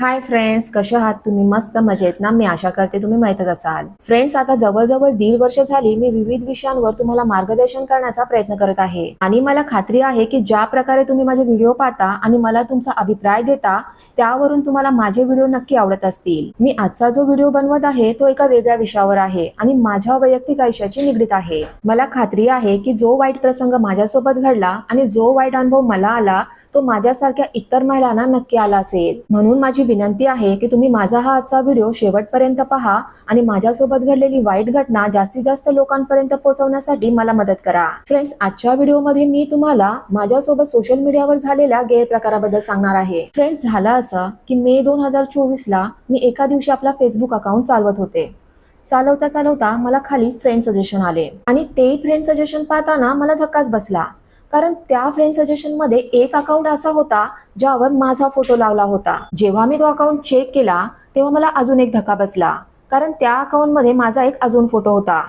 Hi friends कसे आहात तुम्ही? मस्त मजेत ना? मी आशा करते तुम्ही माहीतच असाल. फ्रेंड्स आता जवळजवळ दीड वर्ष झाली मी विविध विषयांवर तुम्हाला मार्गदर्शन करण्याचा प्रयत्न करत आहे. आणि मला खात्री आहे की ज्या प्रकारे तुम्ही माझे व्हिडिओ पाहता आणि मला तुमचा अभिप्राय देता त्यावरून तुम्हाला माझे व्हिडिओ नक्की आवडत असतील. मी आजचा जो व्हिडिओ बनवत आहे तो एका वेगळ्या विषयावर आहे आणि माझ्या वैयक्तिक आयुष्याची निगडीत आहे. मला खात्री आहे की जो वाईट प्रसंग माझ्यासोबत घडला आणि जो वाईट अनुभव मला आला तो माझ्यासारख्या इतर महिलांना नक्की आला असेल. म्हणून माझी विनंती आहे की तुम्ही माझा हा आजचा व्हिडिओ शेवटपर्यंत पहा आणि माझ्यासोबत घडलेली वाईट घटना जास्तीत जास्त लोकांपर्यंत पोहोचवण्यासाठी मला मदत करा. फ्रेंड्स आजच्या व्हिडिओमध्ये मी तुम्हाला माझ्यासोबत सोशल मीडियावर झालेल्या गैरप्रकाराबद्दल सांगणार आहे. फ्रेंड्स झालं असं की मे दोन हजार चोवीस ला मी एका दिवशी आपला फेसबुक अकाउंट चालवत होते. चालवता चालवता मला खाली फ्रेंड सजेशन आले आणि ते फ्रेंड सजेशन पाहताना मला धक्काच बसला. कारण त्या फ्रेंड सजेशनमध्ये एक अकाउंट असा होता ज्यावर माझा फोटो लावला होता. जेव्हा मी तो अकाउंट चेक केला तेव्हा मला अजून एक धक्का बसला. कारण त्या अकाउंटमध्ये माझा एक अजून फोटो होता.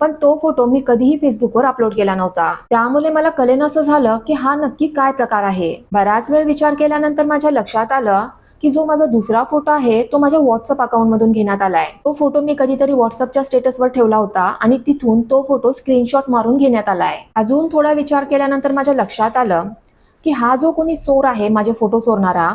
पण तो फोटो मी कधीही फेसबुकवर अपलोड केला नव्हता. त्यामुळे मला कलेन असं झालं की हा नक्की काय प्रकार आहे. बराच वेळ विचार केल्यानंतर माझ्या लक्षात आलं की जो माझा दुसरा फोटो आहे तो माझ्या व्हॉट्सअप अकाउंट मधून घेण्यात आलाय. तो फोटो मी कधीतरी व्हॉट्सअपच्या स्टेटसवर ठेवला होता आणि तिथून तो फोटो स्क्रीनशॉट मारून घेण्यात आलाय. अजून थोडा विचार केल्यानंतर माझ्या लक्षात आलं की हा जो कोणी चोर आहे माझे फोटो चोरणारा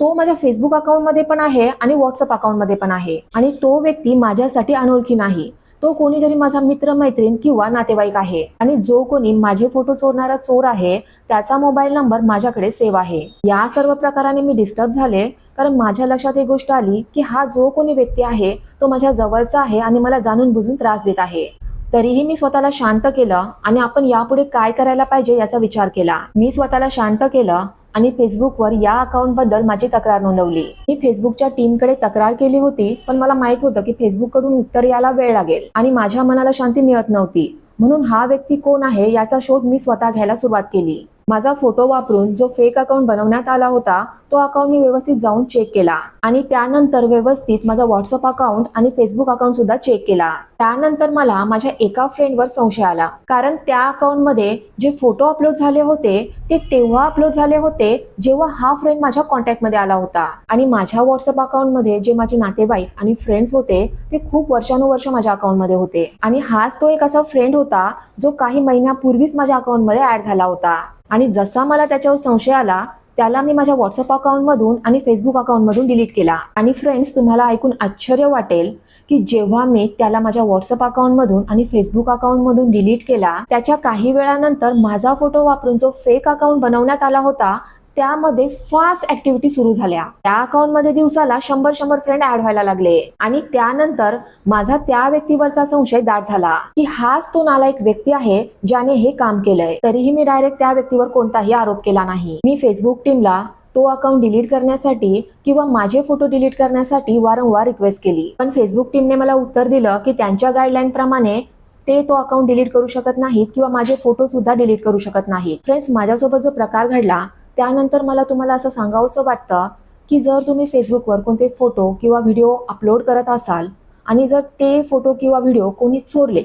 तो माझ्या फेसबुक अकाउंटमध्ये पण आहे आणि व्हॉट्सअप अकाउंटमध्ये पण आहे. आणि तो व्यक्ती माझ्यासाठी अनोळखी नाही. तो कोणी जरी माझा मित्र मैत्रीण किंवा नातेवाईक आहे आणि जो कोणी माझे फोटो चोरणारा चोर आहे त्याचा मोबाईल नंबर माझ्याकडे सेव्ह आहे. या सर्व प्रकाराने मी डिस्टर्ब झाले कारण माझ्या लक्षात एक गोष्ट आली की हा जो कोणी व्यक्ती आहे तो माझ्या जवळचा आहे आणि मला जाणून बुजून त्रास देत आहे. तरीही मी स्वतःला शांत केलं आणि आपण यापुढे काय करायला पाहिजे याचा विचार केला. मी स्वतःला शांत केलं आणि फेसबुकवर या अकाउंटबद्दल माझी तक्रार नोंदवली. मी फेसबुकच्या टीमकडे तक्रार केली होती पण मला माहीत होतं की फेसबुककडून उत्तर यायला वेळ लागेल आणि माझ्या मनाला शांती मिळत नव्हती. म्हणून हा व्यक्ती कोण आहे याचा शोध मी स्वतः घ्यायला सुरुवात केली. माझा फोटो वापरून जो फेक अकाउंट बनवण्यात आला होता तो अकाउंट मी व्यवस्थित जाऊन चेक केला. आणि त्यानंतर व्यवस्थित माझा व्हॉट्सअप अकाउंट आणि फेसबुक अकाउंट सुद्धा चेक केला. त्यानंतर मला माझ्या एका फ्रेंडवर संशय आला. कारण त्या अकाउंटमध्ये जे फोटो अपलोड झाले होते ते तेव्हा अपलोड झाले होते जेव्हा हा फ्रेंड माझ्या कॉन्टॅक्टमध्ये आला होता. आणि माझ्या व्हॉट्सअप अकाउंटमध्ये जे माझे नातेवाईक आणि फ्रेंड्स होते ते खूप वर्षानुवर्ष माझ्या अकाउंटमध्ये होते. आणि हाच तो एक असा फ्रेंड होता जो काही महिन्यापूर्वीच माझ्या अकाउंटमध्ये ऍड झाला होता. आणि जसा मला त्याच्यावर संशय आला त्याला मी माझ्या व्हॉट्सअप अकाउंटमधून आणि फेसबुक अकाउंटमधून डिलीट केला. आणि फ्रेंड्स तुम्हाला ऐकून आश्चर्य वाटेल की जेव्हा मी त्याला माझ्या व्हॉट्सअप अकाउंटमधून आणि फेसबुक अकाउंटमधून डिलीट केला त्याच्या काही वेळानंतर माझा फोटो वापरून जो फेक अकाउंट बनवण्यात आला होता त्यामध्ये फास्ट ऍक्टिव्हिटी सुरू झाल्या. त्या अकाउंटमध्ये दिवसाला शंभर शंभर फ्रेंड ऍड व्हायला लागले. आणि त्यानंतर माझा त्या व्यक्तीवरचा संशय दाट झाला की हाच तो नालायक व्यक्ती आहे ज्याने हे काम केलंय. तरीही मी डायरेक्ट त्या व्यक्तीवर कोणताही आरोप केला नाही. मी फेसबुक टीमला तो अकाउंट डिलीट करण्यासाठी किंवा माझे फोटो डिलीट करण्यासाठी वारंवार रिक्वेस्ट केली. पण फेसबुक टीमने मला उत्तर दिलं की त्यांच्या गाईडलाईन प्रमाणे ते तो अकाउंट डिलीट करू शकत नाहीत किंवा माझे फोटो सुद्धा डिलीट करू शकत नाहीत. फ्रेंड्स माझ्यासोबत जो प्रकार घडला त्यानंतर मला तुम्हाला असं सांगावंसं वाटतं की जर तुम्ही फेसबुकवर कोणते फोटो किंवा व्हिडिओ अपलोड करत असाल आणि जर ते फोटो किंवा व्हिडिओ कोणी चोरले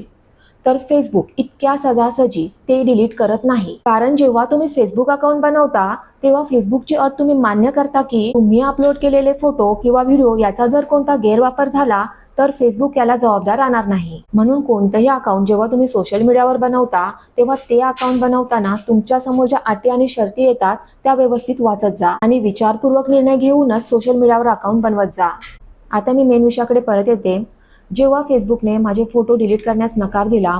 तर फेसबुक इतक्या सजासजी ते डिलीट करत नाही. कारण जेव्हा तुम्ही फेसबुक अकाउंट बनवता तेव्हा फेसबुकची अट तुम्ही मान्य करता की तुम्ही अपलोड केलेले फोटो किंवा व्हिडिओ याचा जर कोणता गैरवापर झाला तर फेसबुक याला जबाबदार राहणार नाही. म्हणून कोणतंही अकाउंट जेव्हा तुम्ही सोशल मीडियावर बनवता तेव्हा ते अकाउंट बनवताना तुमच्यासमोर ज्या अटी आणि शर्ती येतात त्या व्यवस्थित वाचत जा आणि विचारपूर्वक निर्णय घेऊनच सोशल मीडियावर अकाउंट बनवत जा. आता मी मेन विषयाकडे परत येते. जेव्हा फेसबुकने माझे फोटो डिलीट करण्यास नकार दिला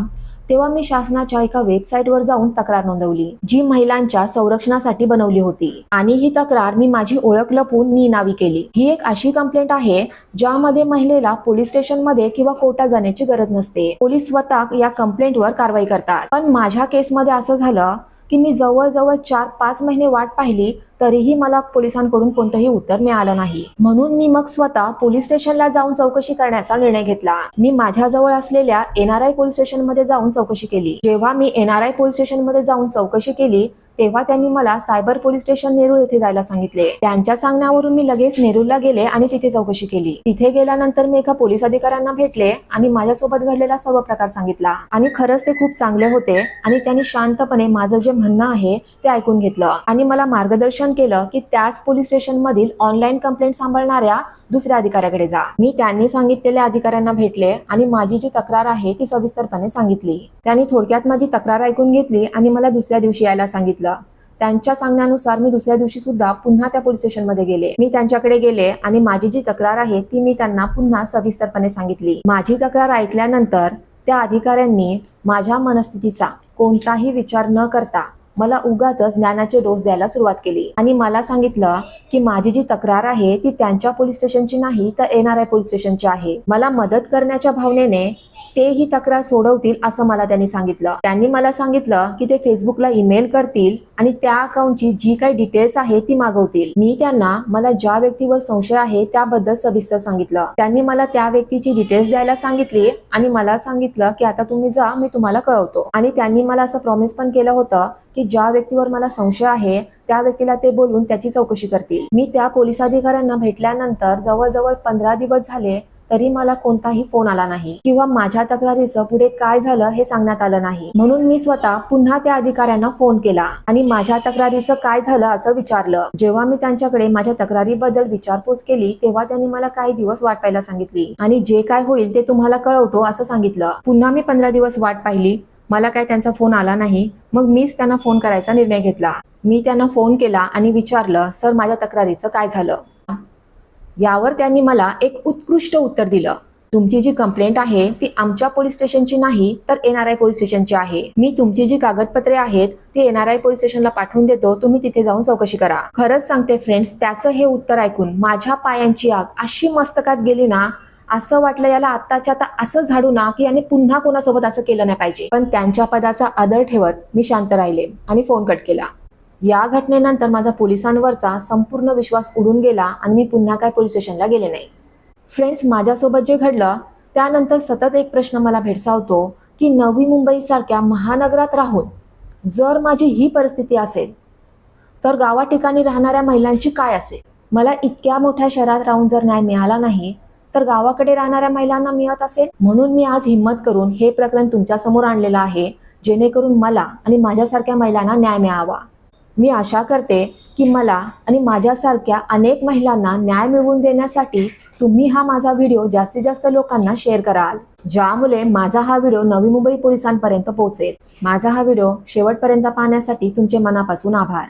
तेव्हा मी शासनाच्या एका वेबसाईटवर जाऊन तक्रार नोंदवली जी महिलांच्या संरक्षणासाठी बनवली होती. आणि ही तक्रार मी माझी ओळख लपून निनावी केली. ही एक अशी कंप्लेंट आहे ज्यामध्ये महिलेला पोलीस स्टेशनमध्ये किंवा कोर्टात जाण्याची गरज नसते. पोलीस स्वतः या कंप्लेंटवर कारवाई करतात. पण माझ्या केसमध्ये असं झालं की मी जवळजवळ चार पाच महिने वाट पाहिली तरीही मला पोलिसांकडून कोणतंही उत्तर मिळालं नाही. म्हणून मी मग स्वतः पोलीस स्टेशनला जाऊन चौकशी करण्याचा निर्णय घेतला. मी माझ्याजवळ असलेल्या एनआरआय पोलीस स्टेशनमध्ये जाऊन चौकशी केली. जेव्हा मी एनआरआय पोलीस स्टेशनमध्ये जाऊन चौकशी केली तेव्हा त्यांनी मला सायबर पोलीस स्टेशन नेरूळ येथे जायला सांगितले. त्यांच्या सांगण्यावरून मी लगेच नेरूळला गेले आणि तिथे चौकशी केली. तिथे गेल्यानंतर मी एका पोलीस अधिकाऱ्यांना भेटले आणि माझ्यासोबत घडलेला सर्व प्रकार सांगितला. आणि खरंच ते खूप चांगले होते आणि त्यांनी शांतपणे माझं जे म्हणणं आहे ते ऐकून घेतलं. आणि मला मार्गदर्शन केलं की त्याच पोलीस स्टेशन मधील ऑनलाईन कंप्लेंट सांभाळणाऱ्या दुसऱ्या अधिकाऱ्याकडे जा. मी त्यांनी सांगितलेल्या अधिकाऱ्यांना भेटले आणि माझी जी तक्रार आहे ती सविस्तरपणे सांगितली. त्यांनी थोडक्यात माझी तक्रार ऐकून घेतली आणि मला दुसऱ्या दिवशी यायला सांगितलं. त्यांच्या सांगण्यानुसार मी दुसऱ्या दिवशी सुद्धा पुन्हा त्या पोलीस स्टेशनमध्ये गेले. मी त्यांच्याकडे गेले आणि माझी जी तक्रार आहे ती मी त्यांना पुन्हा सविस्तरपणे सांगितली. माझी तक्रार ऐकल्यानंतर त्या अधिकाऱ्यांनी माझ्या मनस्थितीचा कोणताही विचार न करता मला उगाच ज्ञानाचे डोस द्यायला सुरुवात केली. आणि मला सांगितलं की माझी जी तक्रार आहे ती त्यांच्या पोलीस स्टेशनची नाही तर एन आर आय पोलीस स्टेशनची आहे. मला मदत करण्याच्या भावनेने ते ही तक्रार सोडवतील असं मला त्यांनी सांगितलं. त्यांनी मला सांगितलं की ते फेसबुकला ईमेल करतील आणि त्या अकाउंटची जी काही डिटेल्स आहे ती मागवतील. मी त्यांना मला ज्या व्यक्तीवर संशय आहे त्याबद्दल सविस्तर सांगितलं. त्यांनी मला त्या व्यक्तीची डिटेल्स द्यायला सांगितली आणि मला सांगितलं की आता तुम्ही जा मी तुम्हाला कळवतो. आणि त्यांनी मला असं प्रॉमिस पण केलं होतं की ज्या व्यक्तीवर मला संशय आहे त्या व्यक्तीला ते बोलून त्याची चौकशी करतील. मी त्या पोलीस अधिकाऱ्यांना भेटल्यानंतर जवळजवळ पंधरा दिवस झाले तरी मला कोणताही फोन आला नाही किंवा माझ्या तक्रारीचं पुढे काय झालं हे सांगण्यात आलं नाही. म्हणून मी स्वतः पुन्हा त्या अधिकाऱ्यांना फोन केला आणि माझ्या तक्रारीचं काय झालं असं विचारलं. जेव्हा मी त्यांच्याकडे माझ्या तक्रारीबद्दल विचारपूस केली तेव्हा त्यांनी मला काही दिवस वाट पाहायला सांगितली आणि जे काय होईल ते तुम्हाला कळवतो असं सांगितलं. पुन्हा मी पंधरा दिवस वाट पाहिली. मला काय त्यांचा फोन आला नाही. मग मीच त्यांना फोन करायचा निर्णय घेतला. मी त्यांना फोन केला आणि विचारलं सर माझ्या तक्रारीचं काय झालं? यावर त्यांनी मला एक उत्कृष्ट उत्तर दिलं. तुमची जी कंप्लेंट आहे ती आमच्या पोलीस स्टेशनची नाही तर एन आर आय पोलीस स्टेशनची आहे. मी तुमची जी कागदपत्रे आहेत ती एन आर आय पोलीस स्टेशनला पाठवून देतो तुम्ही तिथे जाऊन चौकशी करा. खरंच सांगते फ्रेंड्स त्याचं हे उत्तर ऐकून माझ्या पायांची आग अशी मस्तकात गेली ना असं वाटलं याला आत्ताच्या आता असं झाडू ना की याने पुन्हा कोणासोबत असं केलं नाही पाहिजे. पण त्यांच्या पदाचा आदर ठेवत मी शांत राहिले आणि फोन कट केला. या घटनेनंतर माझा पोलिसांवरचा संपूर्ण विश्वास उडून गेला आणि मी पुन्हा काय पोलीस स्टेशनला गेले नाही. फ्रेंड्स माझ्यासोबत जे घडलं त्यानंतर सतत एक प्रश्न मला भेडसावतो की नवी मुंबईसारख्या महानगरात राहून जर माझी ही परिस्थिती असेल तर गावा ठिकाणी राहणाऱ्या महिलांची काय असेल? मला इतक्या मोठ्या शहरात राहून जर न्याय मिळाला नाही तर गावाकडे राहणाऱ्या महिलांना मिळत असेल? म्हणून मी आज हिंमत करून हे प्रकरण तुमच्यासमोर आणलेलं आहे जेणेकरून मला आणि माझ्यासारख्या महिलांना न्याय मिळावा. मी आशा करते की मला आणि माझ्यासारख्या अनेक महिलांना न्याय मिळवून देण्यासाठी तुम्ही हा माझा व्हिडिओ जास्तीत जास्त लोकांना शेअर कराल. ज्यामुळे माझा हा व्हिडिओ नवी मुंबई पोलिसांपर्यंत पोहोचेल. माझा हा व्हिडिओ शेवटपर्यंत पाहण्यासाठी तुमचे मनापासून आभार.